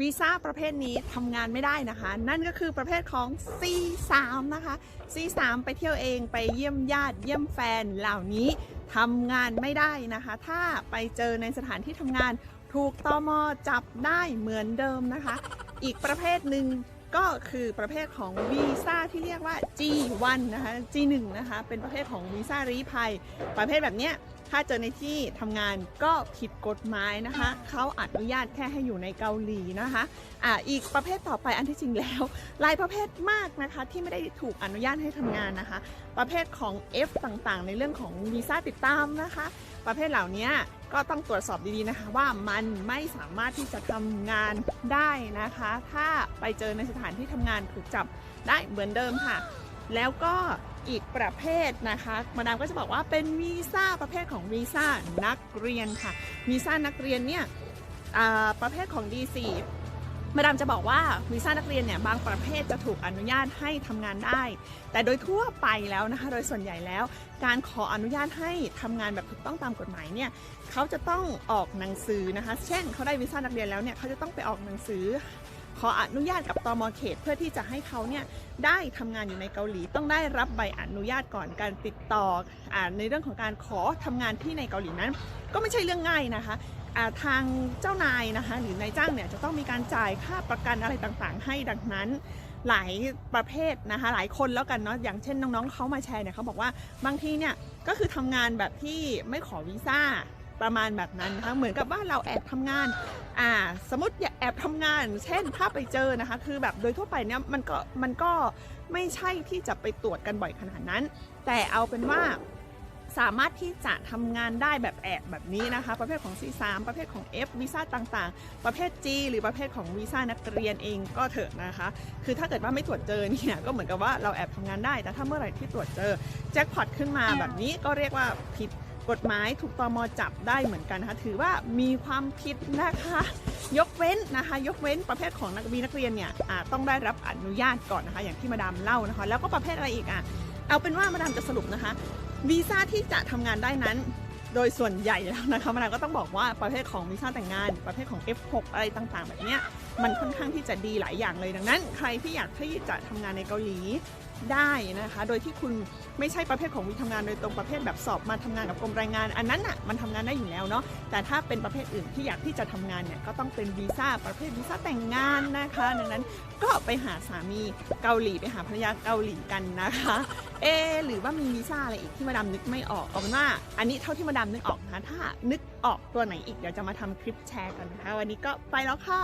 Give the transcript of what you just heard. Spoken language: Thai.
วีซ่าประเภทนี้ทำงานไม่ได้นะคะ นั่นก็คือประเภทของ C3 นะคะ C3 ไปเที่ยวเองไปเยี่ยมญาติเยี่ยมแฟนเหล่านี้ทำงานไม่ได้นะคะ ถ้าไปเจอในสถานที่ทำงานถูกตอมจับได้เหมือนเดิมนะคะ อีกประเภทหนึ่ง ก็คือประเภทของวีซ่าที่เรียกว่า G1 นะคะ G1 นะคะ เป็นประเภทของวีซ่าลี้ภัย ประเภทแบบเนี้ยถ้าเจอในที่ทำงานก็ผิดกฎหมายนะคะ เขาอนุญาตแค่ให้อยู่ในเกาหลีนะคะอ่าอีกประเภทต่อไปอันที่จริงแล้วหลายประเภทมากนะคะที่ไม่ได้ถูกอนุญาตให้ทำงานนะคะ ประเภทของ F ต่างๆ ในเรื่องของวีซ่าติดตามนะคะประเภทเหล่านี้ก็ต้องตรวจสอบดีๆนะคะ ว่ามันไม่สามารถที่จะทำงานได้นะคะ ถ้าไปเจอในสถานที่ทำงานถูกจับได้เหมือนเดิมค่ะ แล้วก็อีกประเภทนะคะมาดามก็จะบอกว่าเป็นวีซ่าประเภทของวีซ่านักเรียนค่ะวีซ่านักเรียนเนี่ยประเภทของ D4 มาดามจะบอกว่าวีซ่านักเรียนเนี่ยบางประเภทจะถูกอนุญาตให้ทำงานได้ แต่โดยทั่วไปแล้วนะคะ โดยส่วนใหญ่แล้ว การขออนุญาตให้ทำงานแบบถูกต้องตามกฎหมายเนี่ยเขาจะต้องออกหนังสือนะคะ เช่นเขาได้วีซ่านักเรียนแล้วเนี่ยเขาจะต้องไปออกหนังสือ ขออนุญาตกับตมเขต เพื่อที่จะให้เขาเนี่ยได้ทำงานอยู่ในเกาหลี ต้องได้รับใบอนุญาตก่อนการติดต่ออในเรื่องของการขอทำงานที่ในเกาหลีนั้น ก็ไม่ใช่เรื่องง่ายนะคะ ทางเจ้านายนะคะหรือนายจ้างเนี่ยจะต้องมีการจ่ายค่าประกันอะไรต่างๆ ให้ดังนั้นหลายประเภทนะคะหลายคนแล้วกันเนาะอย่างเช่นน้องๆเขามาแชร์เนี่ยเขาบอกว่าบางทีเนี่ยก็คือทำงานแบบที่ไม่ขอวีซ่าประมาณแบบนั้นนะคะเหมือนกับว่าเราแอบทำงานอ่าสมมติอย่าแอบทำงาน เช่นถ้าไปเจอนะคะ คือแบบโดยทั่วไปเนี่ยมันก็มันก็ไม่ใช่ที่จะไปตรวจกันบ่อยขนาดนั้น แต่เอาเป็นว่า สามารถที่จะทำงานได้แบบแอบแบบนี้นะคะ ประเภทของ C3 ประเภทของ F วีซ่าต่างๆ ประเภท G หรือประเภทของวีซ่านักเรียนเองก็เถอะนะคะ คือถ้าเกิดว่าไม่ตรวจเจอเนี่ยก็เหมือนกับว่าเราแอบทำงานได้ แต่ถ้าเมื่อไหร่ที่ตรวจเจอแจ็คพอตขึ้นมาแบบนี้ก็เรียกว่าผิดกฎหมายถูกตมจับได้เหมือนกันนะคะถือว่ามีความผิดนะคะ ยกเว้นนะคะ ยกเว้นประเภทของนักวีนักเรียนเนี่ยอ่าต้องได้รับอนุญาตก่อนนะคะ อย่างที่มาดามเล่านะคะ แล้วก็ประเภทอะไรอีกอะเอาเป็นว่ามาดามจะสรุปนะคะ วีซ่าที่จะทำงานได้นั้น โดยส่วนใหญ่แล้วนะคะมันก็ต้องบอกว่าประเภทของวีซ่าแต่งงาน ประเภทของ F6 อะไรต่างๆ แบบนี้มันค่อนข้างที่จะดีหลายอย่างเลยดังนั้น ใครที่อยากที่จะทำงานในเกาหลี ได้นะคะ โดยที่คุณไม่ใช่ประเภทของวีทำงานโดยตรงประเภทแบบสอบมาทำงานกับกรมแรงงาน อันนั้นอะมันทำงานได้อยู่แล้วเนาะแต่ถ้าเป็นประเภทอื่นที่อยากที่จะทำงานเนี่ยก็ต้องเป็นวีซ่าประเภทวีซ่าแต่งงานนะคะ ดังนั้นก็ไปหาสามีเกาหลีไปหาภรรยาเกาหลีกันนะคะเอหรือว่ามีวีซ่าอะไรอีกที่มาดามนึกไม่ออกเอาเป็นว่าอันนี้เท่าที่มาดามนึกออกนะคะถ้านึกออกตัวไหนอีกเดี๋ยวจะมาทำคลิปแชร์กันนะคะ วันนี้ก็ไปแล้วค่ะ